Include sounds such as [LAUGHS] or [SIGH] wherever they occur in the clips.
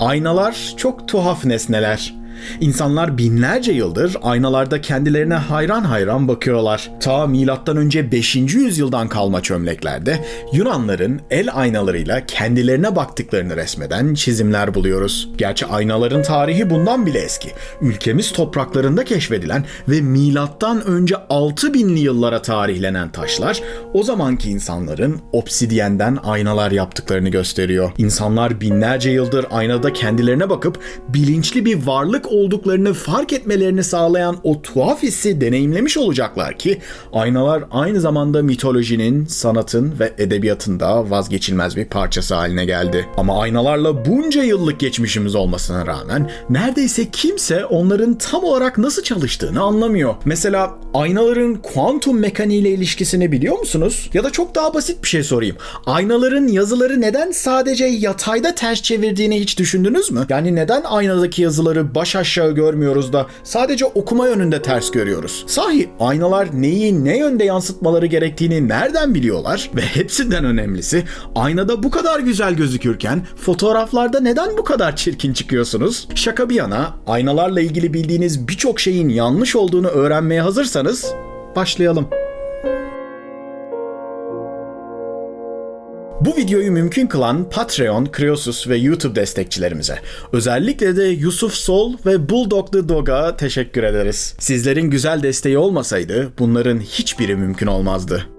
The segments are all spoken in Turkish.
Aynalar çok tuhaf nesneler. İnsanlar binlerce yıldır aynalarda kendilerine hayran hayran bakıyorlar. Ta milattan önce 5. yüzyıldan kalma çömleklerde Yunanların el aynalarıyla kendilerine baktıklarını resmeden çizimler buluyoruz. Gerçi aynaların tarihi bundan bile eski. Ülkemiz topraklarında keşfedilen ve milattan önce 6000'li yıllara tarihlenen taşlar o zamanki insanların obsidiyenden aynalar yaptıklarını gösteriyor. İnsanlar binlerce yıldır aynada kendilerine bakıp bilinçli bir varlık olduklarını fark etmelerini sağlayan o tuhaf hissi deneyimlemiş olacaklar ki aynalar aynı zamanda mitolojinin, sanatın ve edebiyatın da vazgeçilmez bir parçası haline geldi. Ama aynalarla bunca yıllık geçmişimiz olmasına rağmen neredeyse kimse onların tam olarak nasıl çalıştığını anlamıyor. Mesela aynaların kuantum mekaniğiyle ilişkisini biliyor musunuz? Ya da çok daha basit bir şey sorayım. Aynaların yazıları neden sadece yatayda ters çevirdiğini hiç düşündünüz mü? Yani neden aynadaki yazıları baş aşağı görmüyoruz da sadece okuma yönünde ters görüyoruz? Sahi aynalar neyi ne yönde yansıtmaları gerektiğini nereden biliyorlar? Ve hepsinden önemlisi aynada bu kadar güzel gözükürken fotoğraflarda neden bu kadar çirkin çıkıyorsunuz? Şaka bir yana aynalarla ilgili bildiğiniz birçok şeyin yanlış olduğunu öğrenmeye hazırsanız başlayalım. Bu videoyu mümkün kılan Patreon, Kreosus ve YouTube destekçilerimize, özellikle de Yusuf Sol ve Bulldog the Dog'a teşekkür ederiz. Sizlerin güzel desteği olmasaydı bunların hiçbiri mümkün olmazdı.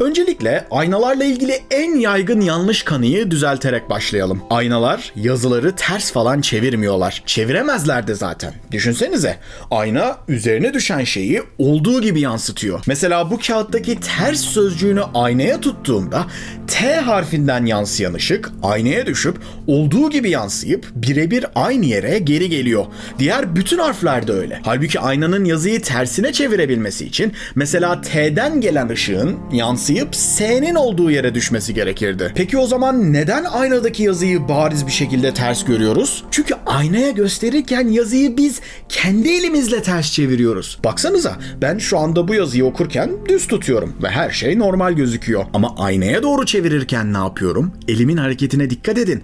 Öncelikle aynalarla ilgili en yaygın yanlış kanıyı düzelterek başlayalım. Aynalar yazıları ters falan çevirmiyorlar. Çeviremezler de zaten. Düşünsenize. Ayna üzerine düşen şeyi olduğu gibi yansıtıyor. Mesela bu kağıttaki ters sözcüğünü aynaya tuttuğumda T harfinden yansıyan ışık aynaya düşüp olduğu gibi yansıyıp birebir aynı yere geri geliyor. Diğer bütün harfler de öyle. Halbuki aynanın yazıyı tersine çevirebilmesi için mesela T'den gelen ışığın yansıyıp S'nin olduğu yere düşmesi gerekirdi. Peki o zaman neden aynadaki yazıyı bariz bir şekilde ters görüyoruz? Çünkü aynaya gösterirken yazıyı biz kendi elimizle ters çeviriyoruz. Baksanıza ben şu anda bu yazıyı okurken düz tutuyorum ve her şey normal gözüküyor. Ama aynaya doğru çevirirken ne yapıyorum? Elimin hareketine dikkat edin.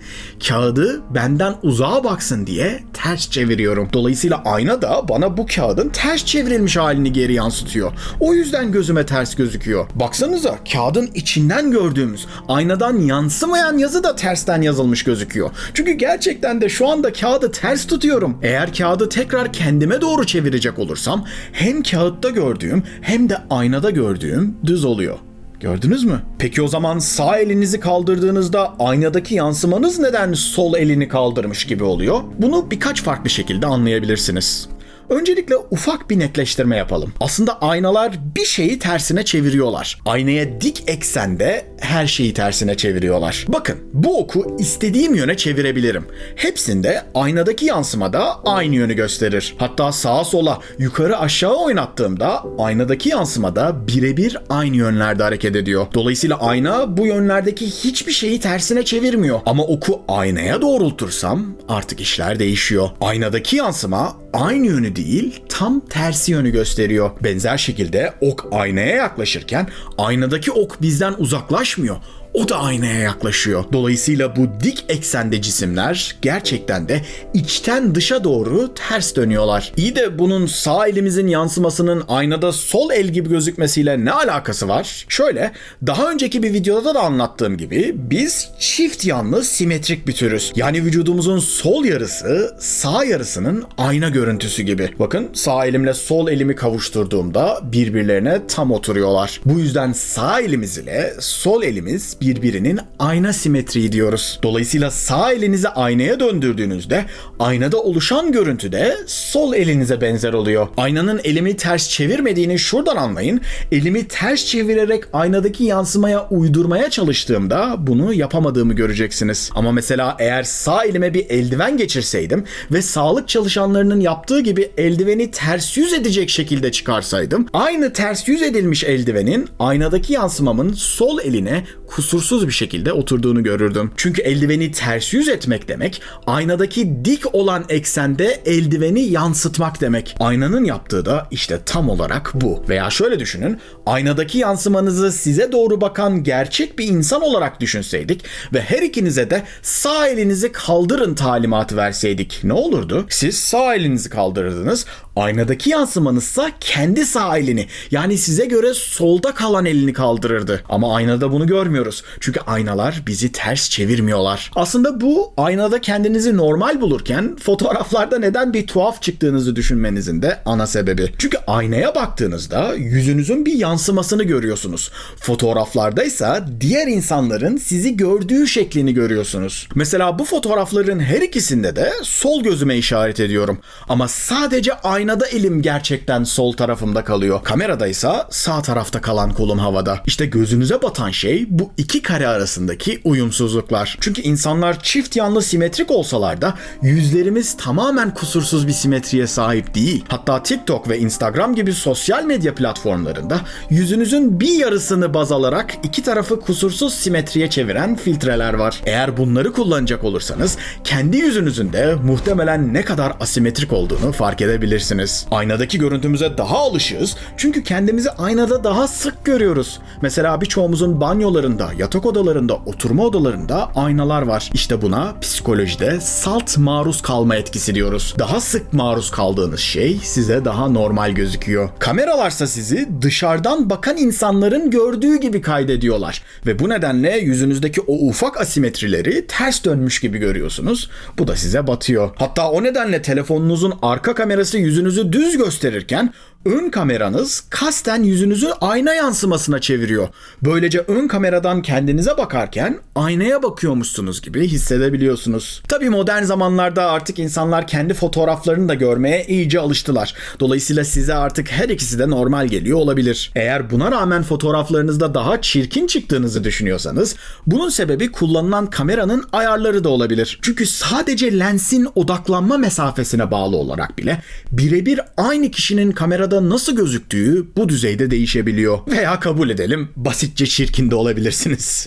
Kağıdı benden uzağa baksın diye ters çeviriyorum. Dolayısıyla ayna da bana bu kağıdın ters çevrilmiş halini geri yansıtıyor. O yüzden gözüme ters gözüküyor. Baksanıza kağıdın içinden gördüğümüz aynadan yansımayan yazı da tersten yazılmış gözüküyor. Çünkü gerçekten de şu anda kağıdı ters tutuyorum. Eğer kağıdı tekrar kendime doğru çevirecek olursam hem kağıtta gördüğüm hem de aynada gördüğüm düz oluyor. Gördünüz mü? Peki o zaman sağ elinizi kaldırdığınızda aynadaki yansımanız neden sol elini kaldırmış gibi oluyor? Bunu birkaç farklı şekilde anlayabilirsiniz. Öncelikle ufak bir netleştirme yapalım. Aslında aynalar bir şeyi tersine çeviriyorlar. Aynaya dik eksende her şeyi tersine çeviriyorlar. Bakın bu oku istediğim yöne çevirebilirim. Hepsinde aynadaki yansıma da aynı yönü gösterir. Hatta sağa sola yukarı aşağı oynattığımda aynadaki yansıma da birebir aynı yönlerde hareket ediyor. Dolayısıyla ayna bu yönlerdeki hiçbir şeyi tersine çevirmiyor. Ama oku aynaya doğrultursam artık işler değişiyor. Aynadaki yansıma aynı yönü değil tam tersi yönü gösteriyor. Benzer şekilde ok aynaya yaklaşırken aynadaki ok bizden uzaklaşmıyor. O da aynaya yaklaşıyor. Dolayısıyla bu dik eksende cisimler gerçekten de içten dışa doğru ters dönüyorlar. İyi de bunun sağ elimizin yansımasının aynada sol el gibi gözükmesiyle ne alakası var? Şöyle, daha önceki bir videoda da anlattığım gibi biz çift yanlı simetrik bir türüz. Yani vücudumuzun sol yarısı sağ yarısının ayna görüntüsü gibi. Bakın sağ elimle sol elimi kavuşturduğumda birbirlerine tam oturuyorlar. Bu yüzden sağ elimiz ile sol elimiz birbirinin ayna simetriği diyoruz. Dolayısıyla sağ elinizi aynaya döndürdüğünüzde aynada oluşan görüntü de sol elinize benzer oluyor. Aynanın elimi ters çevirmediğini şuradan anlayın. Elimi ters çevirerek aynadaki yansımaya uydurmaya çalıştığımda bunu yapamadığımı göreceksiniz. Ama mesela eğer sağ elime bir eldiven geçirseydim ve sağlık çalışanlarının yaptığı gibi eldiveni ters yüz edecek şekilde çıkarsaydım aynı ters yüz edilmiş eldivenin aynadaki yansımamın sol eline kusursuz bir şekilde oturduğunu görürdüm. Çünkü eldiveni ters yüz etmek demek, aynadaki dik olan eksende eldiveni yansıtmak demek. Aynanın yaptığı da işte tam olarak bu. Veya şöyle düşünün, aynadaki yansımanızı size doğru bakan gerçek bir insan olarak düşünseydik ve her ikinize de sağ elinizi kaldırın talimatı verseydik ne olurdu? Siz sağ elinizi kaldırırdınız, aynadaki yansımanızsa kendi sağ elini yani size göre solda kalan elini kaldırırdı. Ama aynada bunu görmüyoruz. Çünkü aynalar bizi ters çevirmiyorlar. Aslında bu aynada kendinizi normal bulurken fotoğraflarda neden bir tuhaf çıktığınızı düşünmenizin de ana sebebi. Çünkü aynaya baktığınızda yüzünüzün bir yansımasını görüyorsunuz. Fotoğraflarda ise diğer insanların sizi gördüğü şeklini görüyorsunuz. Mesela bu fotoğrafların her ikisinde de sol gözüme işaret ediyorum. Ama sadece aynada elim gerçekten sol tarafımda kalıyor. Kamerada ise sağ tarafta kalan kolum havada. İşte gözünüze batan şey bu iki kare arasındaki uyumsuzluklar. Çünkü insanlar çift yanlı simetrik olsalar da yüzlerimiz tamamen kusursuz bir simetriye sahip değil. Hatta TikTok ve Instagram gibi sosyal medya platformlarında yüzünüzün bir yarısını baz alarak iki tarafı kusursuz simetriye çeviren filtreler var. Eğer bunları kullanacak olursanız kendi yüzünüzün de muhtemelen ne kadar asimetrik olduğunu fark edebilirsiniz. Aynadaki görüntümüze daha alışığız çünkü kendimizi aynada daha sık görüyoruz. Mesela birçoğumuzun banyolarında, yatak odalarında, oturma odalarında aynalar var. İşte buna psikolojide salt maruz kalma etkisi diyoruz. Daha sık maruz kaldığınız şey size daha normal gözüküyor. Kameralarsa sizi dışarıdan bakan insanların gördüğü gibi kaydediyorlar. Ve bu nedenle yüzünüzdeki o ufak asimetrileri ters dönmüş gibi görüyorsunuz. Bu da size batıyor. Hatta o nedenle telefonunuzun arka kamerası yüzünüzü düz gösterirken ön kameranız kasten yüzünüzü ayna yansımasına çeviriyor. Böylece ön kameradan kendinize bakarken aynaya bakıyormuşsunuz gibi hissedebiliyorsunuz. Tabii modern zamanlarda artık insanlar kendi fotoğraflarını da görmeye iyice alıştılar. Dolayısıyla size artık her ikisi de normal geliyor olabilir. Eğer buna rağmen fotoğraflarınızda daha çirkin çıktığınızı düşünüyorsanız bunun sebebi kullanılan kameranın ayarları da olabilir. Çünkü sadece lensin odaklanma mesafesine bağlı olarak bile birebir aynı kişinin kamerada nasıl gözüktüğü bu düzeyde değişebiliyor. Veya kabul edelim basitçe çirkin de olabilirsiniz.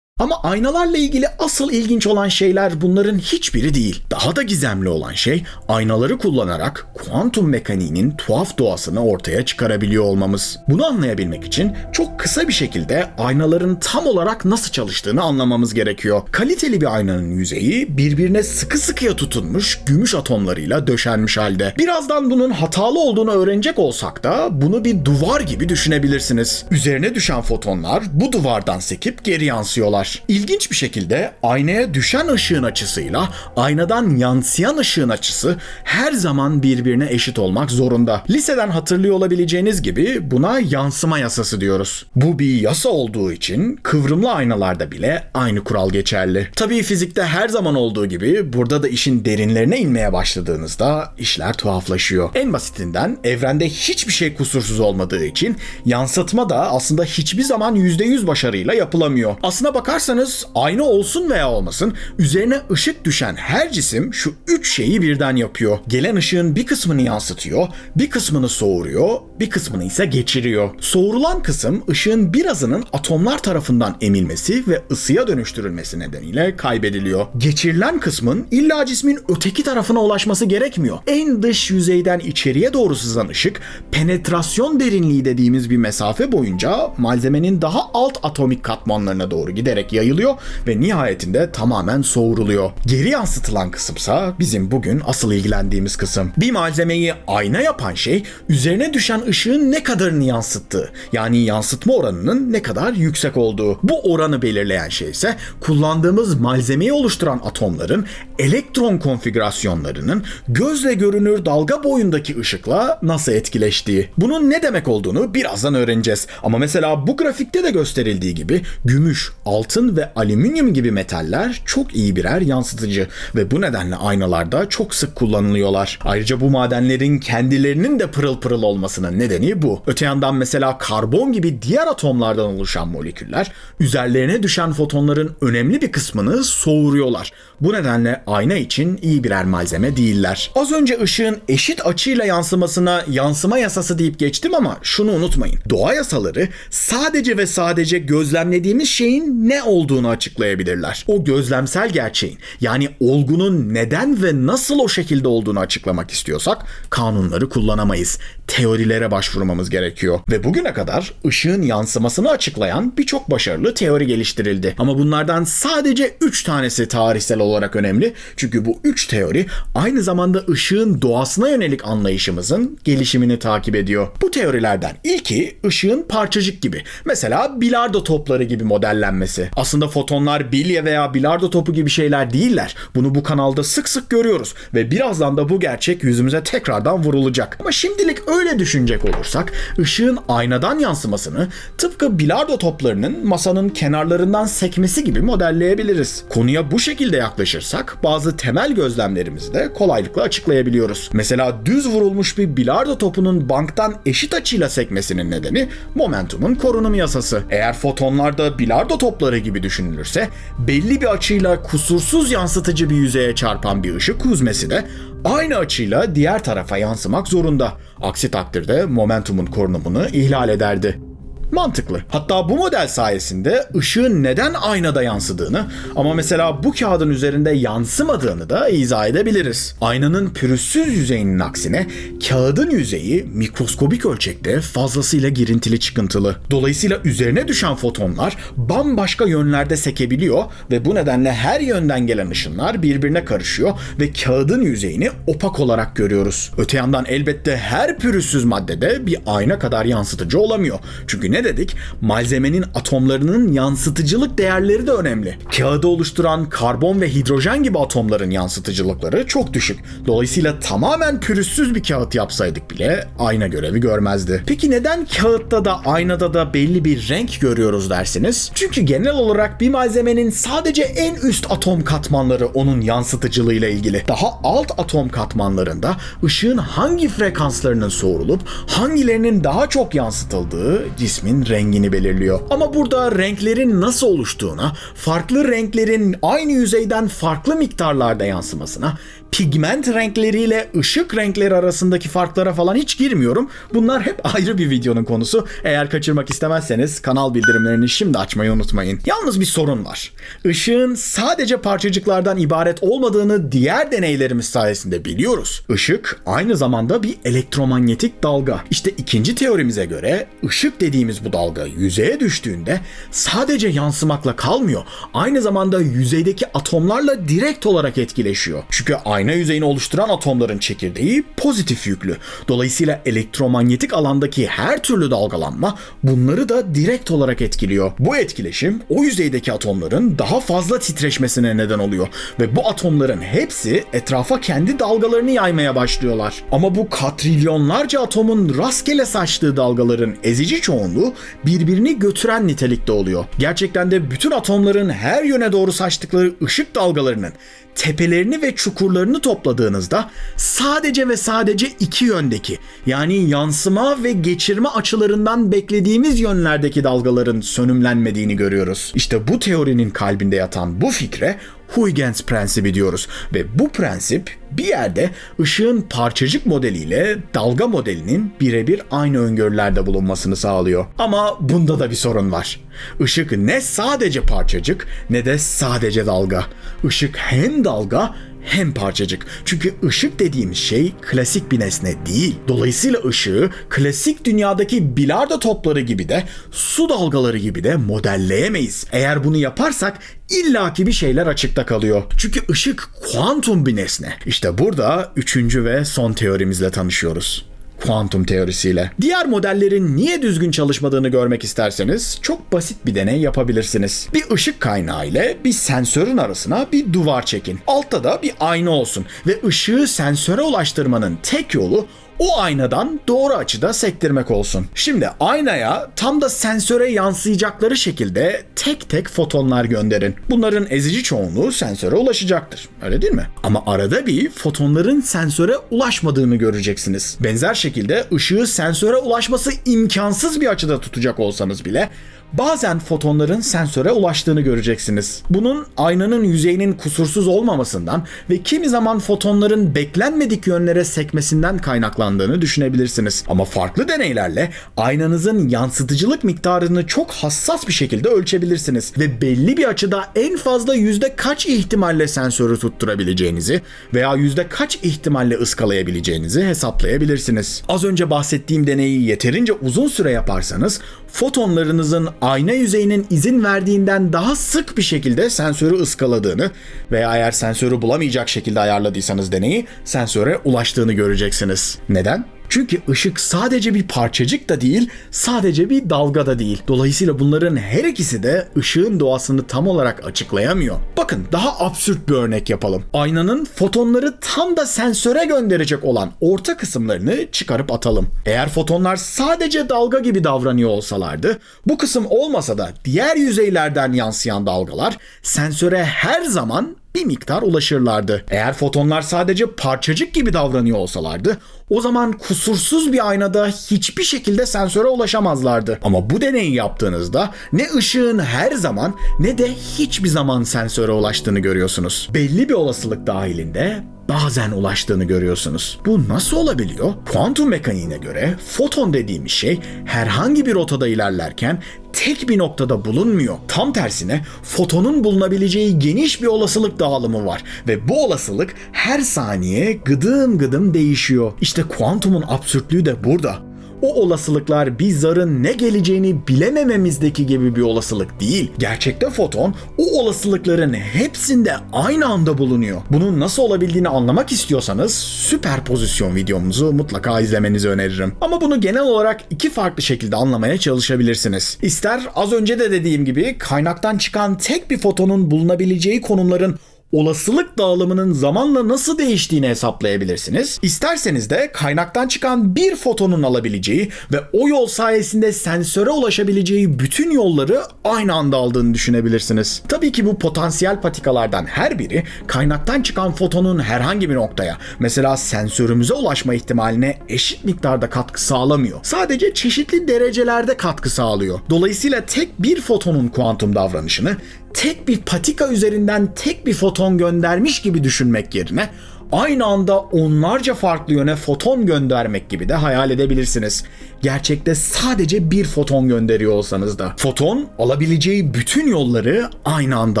Ama aynalarla ilgili asıl ilginç olan şeyler bunların hiçbiri değil. Daha da gizemli olan şey aynaları kullanarak kuantum mekaniğinin tuhaf doğasını ortaya çıkarabiliyor olmamız. Bunu anlayabilmek için çok kısa bir şekilde aynaların tam olarak nasıl çalıştığını anlamamız gerekiyor. Kaliteli bir aynanın yüzeyi birbirine sıkı sıkıya tutunmuş gümüş atomlarıyla döşenmiş halde. Birazdan bunun hatalı olduğunu öğrenecek olsak da bunu bir duvar gibi düşünebilirsiniz. Üzerine düşen fotonlar bu duvardan sekip geri yansıyorlar. İlginç bir şekilde aynaya düşen ışığın açısıyla aynadan yansıyan ışığın açısı her zaman birbirine eşit olmak zorunda. Liseden hatırlıyor olabileceğiniz gibi buna yansıma yasası diyoruz. Bu bir yasa olduğu için kıvrımlı aynalarda bile aynı kural geçerli. Tabii fizikte her zaman olduğu gibi burada da işin derinlerine inmeye başladığınızda işler tuhaflaşıyor. En basitinden evrende hiçbir şey kusursuz olmadığı için yansıtma da aslında hiçbir zaman %100 başarıyla yapılamıyor. Aslına bakar bakarsanız ayna olsun veya olmasın üzerine ışık düşen her cisim şu üç şeyi birden yapıyor. Gelen ışığın bir kısmını yansıtıyor, bir kısmını soğuruyor, bir kısmını ise geçiriyor. Soğurulan kısım ışığın birazının atomlar tarafından emilmesi ve ısıya dönüştürülmesi nedeniyle kaybediliyor. Geçirilen kısmın illa cismin öteki tarafına ulaşması gerekmiyor. En dış yüzeyden içeriye doğru sızan ışık penetrasyon derinliği dediğimiz bir mesafe boyunca malzemenin daha alt atomik katmanlarına doğru giderek yayılıyor ve nihayetinde tamamen soğuruluyor. Geri yansıtılan kısımsa bizim bugün asıl ilgilendiğimiz kısım. Bir malzemeyi ayna yapan şey üzerine düşen ışığın ne kadarını yansıttığı yani yansıtma oranının ne kadar yüksek olduğu. Bu oranı belirleyen şey ise kullandığımız malzemeyi oluşturan atomların elektron konfigürasyonlarının gözle görünür dalga boyundaki ışıkla nasıl etkileştiği. Bunun ne demek olduğunu birazdan öğreneceğiz. Ama mesela bu grafikte de gösterildiği gibi gümüş, altın altın ve alüminyum gibi metaller çok iyi birer yansıtıcı ve bu nedenle aynalarda çok sık kullanılıyorlar. Ayrıca bu madenlerin kendilerinin de pırıl pırıl olmasının nedeni bu. Öte yandan mesela karbon gibi diğer atomlardan oluşan moleküller üzerlerine düşen fotonların önemli bir kısmını soğuruyorlar. Bu nedenle ayna için iyi birer malzeme değiller. Az önce ışığın eşit açıyla yansımasına yansıma yasası deyip geçtim ama şunu unutmayın. Doğa yasaları sadece ve sadece gözlemlediğimiz şeyin ne olduğunu açıklayabilirler. O gözlemsel gerçeğin yani olgunun neden ve nasıl o şekilde olduğunu açıklamak istiyorsak kanunları kullanamayız. Teorilere başvurmamız gerekiyor. Ve bugüne kadar ışığın yansımasını açıklayan birçok başarılı teori geliştirildi. Ama bunlardan sadece 3 tanesi tarihsel olarak önemli. Çünkü bu 3 teori aynı zamanda ışığın doğasına yönelik anlayışımızın gelişimini takip ediyor. Bu teorilerden ilki ışığın parçacık gibi. Mesela bilardo topları gibi modellenmesi. Aslında fotonlar bilye veya bilardo topu gibi şeyler değiller. Bunu bu kanalda sık sık görüyoruz ve birazdan da bu gerçek yüzümüze tekrardan vurulacak. Ama şimdilik öyle düşünecek olursak ışığın aynadan yansımasını tıpkı bilardo toplarının masanın kenarlarından sekmesi gibi modelleyebiliriz. Konuya bu şekilde yaklaşırsak bazı temel gözlemlerimizi de kolaylıkla açıklayabiliyoruz. Mesela düz vurulmuş bir bilardo topunun banktan eşit açıyla sekmesinin nedeni momentumun korunum yasası. Eğer fotonlar da bilardo topları gibi düşünülürse belli bir açıyla kusursuz yansıtıcı bir yüzeye çarpan bir ışık huzmesi de aynı açıyla diğer tarafa yansımak zorunda. Aksi takdirde momentumun korunumunu ihlal ederdi. Mantıklı. Hatta bu model sayesinde ışığın neden aynada yansıdığını ama mesela bu kağıdın üzerinde yansımadığını da izah edebiliriz. Aynanın pürüzsüz yüzeyinin aksine kağıdın yüzeyi mikroskobik ölçekte fazlasıyla girintili çıkıntılı. Dolayısıyla üzerine düşen fotonlar bambaşka yönlerde sekebiliyor ve bu nedenle her yönden gelen ışınlar birbirine karışıyor ve kağıdın yüzeyini opak olarak görüyoruz. Öte yandan elbette her pürüzsüz maddede bir ayna kadar yansıtıcı olamıyor. Çünkü ne dedik? Malzemenin atomlarının yansıtıcılık değerleri de önemli. Kağıdı oluşturan karbon ve hidrojen gibi atomların yansıtıcılıkları çok düşük. Dolayısıyla tamamen pürüzsüz bir kağıt yapsaydık bile ayna görevi görmezdi. Peki neden kağıtta da aynada da belli bir renk görüyoruz dersiniz? Çünkü genel olarak bir malzemenin sadece en üst atom katmanları onun yansıtıcılığıyla ilgili. Daha alt atom katmanlarında ışığın hangi frekanslarının soğurulup hangilerinin daha çok yansıtıldığı cismin rengini belirliyor. Ama burada renklerin nasıl oluştuğuna, farklı renklerin aynı yüzeyden farklı miktarlarda yansımasına, pigment renkleriyle ışık renkleri arasındaki farklara falan hiç girmiyorum. Bunlar hep [LAUGHS] ayrı bir videonun konusu. Eğer kaçırmak istemezseniz kanal bildirimlerini şimdi açmayı unutmayın. Yalnız bir sorun var. Işığın sadece parçacıklardan ibaret olmadığını diğer deneylerimiz sayesinde biliyoruz. Işık aynı zamanda bir elektromanyetik dalga. İşte ikinci teorimize göre ışık dediğimiz bu dalga yüzeye düştüğünde sadece yansımakla kalmıyor. Aynı zamanda yüzeydeki atomlarla direkt olarak etkileşiyor. Çünkü ayna yüzeyini oluşturan atomların çekirdeği pozitif yüklü. Dolayısıyla elektromanyetik alandaki her türlü dalgalanma bunları da direkt olarak etkiliyor. Bu etkileşim o yüzeydeki atomların daha fazla titreşmesine neden oluyor ve bu atomların hepsi etrafa kendi dalgalarını yaymaya başlıyorlar. Ama bu katrilyonlarca atomun rastgele saçtığı dalgaların ezici çoğunluğu birbirini götüren nitelikte oluyor. Gerçekten de bütün atomların her yöne doğru saçtıkları ışık dalgalarının tepelerini ve çukurlarını topladığınızda sadece ve sadece iki yöndeki yani yansıma ve geçirme açılarından beklediğimiz yönlerdeki dalgaların sönümlenmediğini görüyoruz. İşte bu teorinin kalbinde yatan bu fikre Huygens prensibi diyoruz ve bu prensip bir yerde ışığın parçacık modeliyle dalga modelinin birebir aynı öngörülerde bulunmasını sağlıyor. Ama bunda da bir sorun var. Işık ne sadece parçacık ne de sadece dalga. Işık hem dalga hem parçacık. Çünkü ışık dediğimiz şey klasik bir nesne değil. Dolayısıyla ışığı klasik dünyadaki bilardo topları gibi de su dalgaları gibi de modelleyemeyiz. Eğer bunu yaparsak illaki bir şeyler açıkta kalıyor. Çünkü ışık kuantum bir nesne. İşte burada üçüncü ve son teorimizle tanışıyoruz kuantum teorisiyle. Diğer modellerin niye düzgün çalışmadığını görmek isterseniz çok basit bir deney yapabilirsiniz. Bir ışık kaynağı ile bir sensörün arasına bir duvar çekin. Altta da bir ayna olsun ve ışığı sensöre ulaştırmanın tek yolu o aynadan doğru açıda sektirmek olsun. Şimdi aynaya tam da sensöre yansıyacakları şekilde tek tek fotonlar gönderin. Bunların ezici çoğunluğu sensöre ulaşacaktır. Öyle değil mi? Ama arada bir fotonların sensöre ulaşmadığını göreceksiniz. Benzer şekilde ışığı sensöre ulaşması imkansız bir açıda tutacak olsanız bile bazen fotonların sensöre ulaştığını göreceksiniz. Bunun aynanın yüzeyinin kusursuz olmamasından ve kimi zaman fotonların beklenmedik yönlere sekmesinden kaynaklandığını düşünebilirsiniz. Ama farklı deneylerle aynanızın yansıtıcılık miktarını çok hassas bir şekilde ölçebilirsiniz ve belli bir açıda en fazla yüzde kaç ihtimalle sensörü tutturabileceğinizi veya yüzde kaç ihtimalle ıskalayabileceğinizi hesaplayabilirsiniz. Az önce bahsettiğim deneyi yeterince uzun süre yaparsanız fotonlarınızın ayna yüzeyinin izin verdiğinden daha sık bir şekilde sensörü ıskaladığını veya eğer sensörü bulamayacak şekilde ayarladıysanız deneyi sensöre ulaştığını göreceksiniz. Neden? Çünkü ışık sadece bir parçacık da değil, sadece bir dalga da değil. Dolayısıyla bunların her ikisi de ışığın doğasını tam olarak açıklayamıyor. Bakın daha absürt bir örnek yapalım. Aynanın fotonları tam da sensöre gönderecek olan orta kısımlarını çıkarıp atalım. Eğer fotonlar sadece dalga gibi davranıyor olsalardı, bu kısım olmasa da diğer yüzeylerden yansıyan dalgalar sensöre her zaman bir miktar ulaşırlardı. Eğer fotonlar sadece parçacık gibi davranıyor olsalardı o zaman kusursuz bir aynada hiçbir şekilde sensöre ulaşamazlardı. Ama bu deneyi yaptığınızda ne ışığın her zaman ne de hiçbir zaman sensöre ulaştığını görüyorsunuz. Belli bir olasılık dahilinde bazen ulaştığını görüyorsunuz. Bu nasıl olabiliyor? Kuantum mekaniğine göre foton dediğimiz şey herhangi bir rotada ilerlerken tek bir noktada bulunmuyor. Tam tersine fotonun bulunabileceği geniş bir olasılık dağılımı var ve bu olasılık her saniye gıdım gıdım değişiyor. İşte kuantumun absürtlüğü de burada o olasılıklar bir zarın ne geleceğini bilemememizdeki gibi bir olasılık değil. Gerçekte foton o olasılıkların hepsinde aynı anda bulunuyor. Bunun nasıl olabildiğini anlamak istiyorsanız süperpozisyon videomuzu mutlaka izlemenizi öneririm. Ama bunu genel olarak iki farklı şekilde anlamaya çalışabilirsiniz. İster az önce de dediğim gibi kaynaktan çıkan tek bir fotonun bulunabileceği konumların olasılık dağılımının zamanla nasıl değiştiğini hesaplayabilirsiniz. İsterseniz de kaynaktan çıkan bir fotonun alabileceği ve o yol sayesinde sensöre ulaşabileceği bütün yolları aynı anda aldığını düşünebilirsiniz. Tabii ki bu potansiyel patikalardan her biri kaynaktan çıkan fotonun herhangi bir noktaya, mesela sensörümüze ulaşma ihtimaline eşit miktarda katkı sağlamıyor. Sadece çeşitli derecelerde katkı sağlıyor. Dolayısıyla tek bir fotonun kuantum davranışını tek bir patika üzerinden tek bir foton göndermiş gibi düşünmek yerine aynı anda onlarca farklı yöne foton göndermek gibi de hayal edebilirsiniz. Gerçekte sadece bir foton gönderiyor olsanız da. Foton alabileceği bütün yolları aynı anda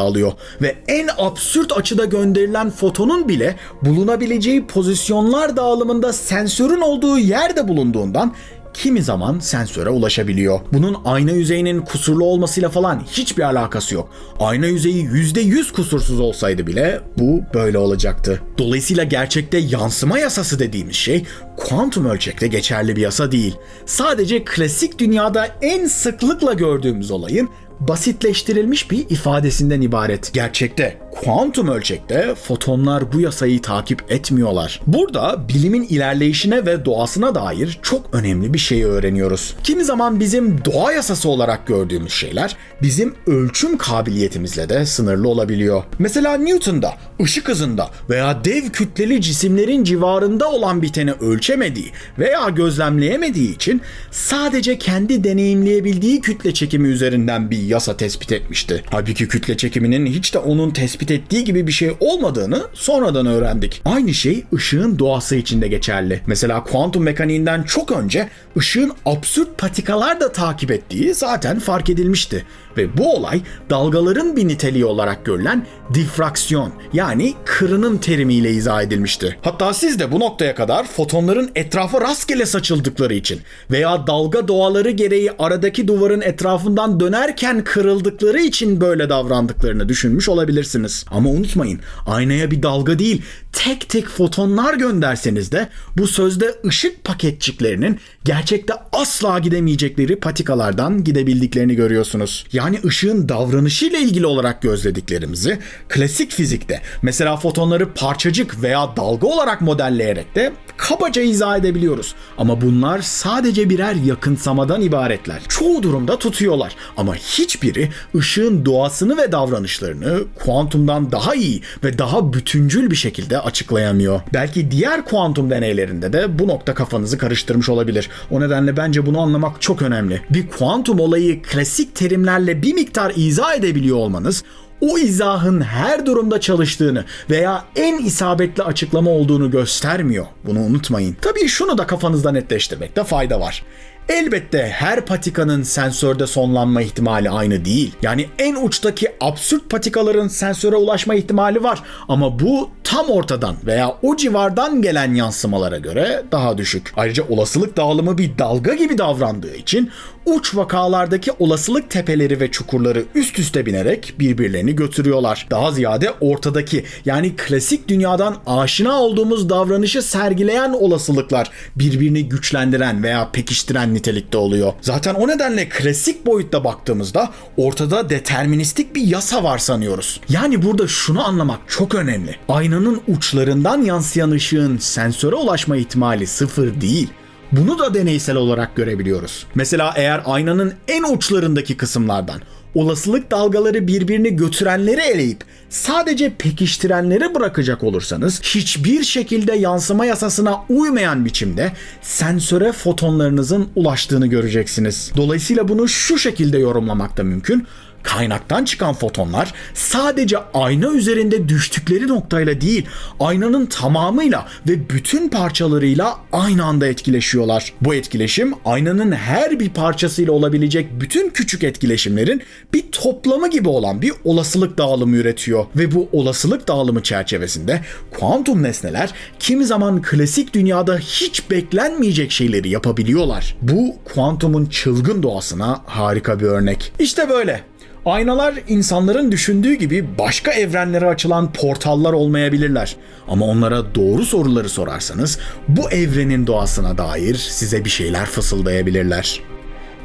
alıyor ve en absürt açıda gönderilen fotonun bile bulunabileceği pozisyonlar dağılımında sensörün olduğu yerde bulunduğundan kimi zaman sensöre ulaşabiliyor. Bunun ayna yüzeyinin kusurlu olmasıyla falan hiçbir alakası yok. Ayna yüzeyi %100 kusursuz olsaydı bile bu böyle olacaktı. Dolayısıyla gerçekte yansıma yasası dediğimiz şey kuantum ölçekte geçerli bir yasa değil. Sadece klasik dünyada en sıklıkla gördüğümüz olayın basitleştirilmiş bir ifadesinden ibaret. Gerçekte kuantum ölçekte fotonlar bu yasayı takip etmiyorlar. Burada bilimin ilerleyişine ve doğasına dair çok önemli bir şey öğreniyoruz. Kimi zaman bizim doğa yasası olarak gördüğümüz şeyler bizim ölçüm kabiliyetimizle de sınırlı olabiliyor. Mesela Newton'da ışık hızında veya dev kütleli cisimlerin civarında olan biteni ölçemediği veya gözlemleyemediği için sadece kendi deneyimleyebildiği kütle çekimi üzerinden bir yasa tespit etmişti. Halbuki kütle çekiminin hiç de onun tespit ettiği gibi bir şey olmadığını sonradan öğrendik. Aynı şey ışığın doğası için de geçerli. Mesela kuantum mekaniğinden çok önce ışığın absürt patikalar da takip ettiği zaten fark edilmişti. Ve bu olay dalgaların bir niteliği olarak görülen difraksiyon yani kırınım terimiyle izah edilmişti. Hatta siz de bu noktaya kadar fotonların etrafa rastgele saçıldıkları için veya dalga doğaları gereği aradaki duvarın etrafından dönerken kırıldıkları için böyle davrandıklarını düşünmüş olabilirsiniz. Ama unutmayın aynaya bir dalga değil tek tek fotonlar gönderseniz de bu sözde ışık paketçiklerinin gerçekte asla gidemeyecekleri patikalardan gidebildiklerini görüyorsunuz. Yani ışığın davranışıyla ilgili olarak gözlediklerimizi klasik fizikte mesela fotonları parçacık veya dalga olarak modelleyerek de kabaca izah edebiliyoruz. Ama bunlar sadece birer yakınsamadan ibaretler. Çoğu durumda tutuyorlar ama hiçbiri ışığın doğasını ve davranışlarını kuantumdan daha iyi ve daha bütüncül bir şekilde açıklayamıyor. Belki diğer kuantum deneylerinde de bu nokta kafanızı karıştırmış olabilir. O nedenle bence bunu anlamak çok önemli. Bir kuantum olayı klasik terimlerle bir miktar izah edebiliyor olmanız o izahın her durumda çalıştığını veya en isabetli açıklama olduğunu göstermiyor. Bunu unutmayın. Tabii şunu da kafanızda netleştirmekte fayda var. Elbette her patikanın sensörde sonlanma ihtimali aynı değil. Yani en uçtaki absürt patikaların sensöre ulaşma ihtimali var ama bu tam ortadan veya o civardan gelen yansımalara göre daha düşük. Ayrıca olasılık dağılımı bir dalga gibi davrandığı için uç vakalardaki olasılık tepeleri ve çukurları üst üste binerek birbirlerini götürüyorlar. Daha ziyade ortadaki yani klasik dünyadan aşina olduğumuz davranışı sergileyen olasılıklar birbirini güçlendiren veya pekiştiren nitelikte oluyor. Zaten o nedenle klasik boyutta baktığımızda ortada deterministik bir yasa var sanıyoruz. Yani burada şunu anlamak çok önemli. Aynanın uçlarından yansıyan ışığın sensöre ulaşma ihtimali sıfır değil. Bunu da deneysel olarak görebiliyoruz. Mesela eğer aynanın en uçlarındaki kısımlardan olasılık dalgaları birbirini götürenleri eleyip sadece pekiştirenleri bırakacak olursanız hiçbir şekilde yansıma yasasına uymayan biçimde sensöre fotonlarınızın ulaştığını göreceksiniz. Dolayısıyla bunu şu şekilde yorumlamak da mümkün. Kaynaktan çıkan fotonlar sadece ayna üzerinde düştükleri noktayla değil, aynanın tamamıyla ve bütün parçalarıyla aynı anda etkileşiyorlar. Bu etkileşim aynanın her bir parçasıyla olabilecek bütün küçük etkileşimlerin bir toplamı gibi olan bir olasılık dağılımı üretiyor ve bu olasılık dağılımı çerçevesinde kuantum nesneler kimi zaman klasik dünyada hiç beklenmeyecek şeyleri yapabiliyorlar. Bu kuantumun çılgın doğasına harika bir örnek. İşte böyle. Aynalar insanların düşündüğü gibi başka evrenlere açılan portallar olmayabilirler. Ama onlara doğru soruları sorarsanız bu evrenin doğasına dair size bir şeyler fısıldayabilirler.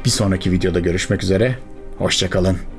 Bir sonraki videoda görüşmek üzere. Hoşçakalın.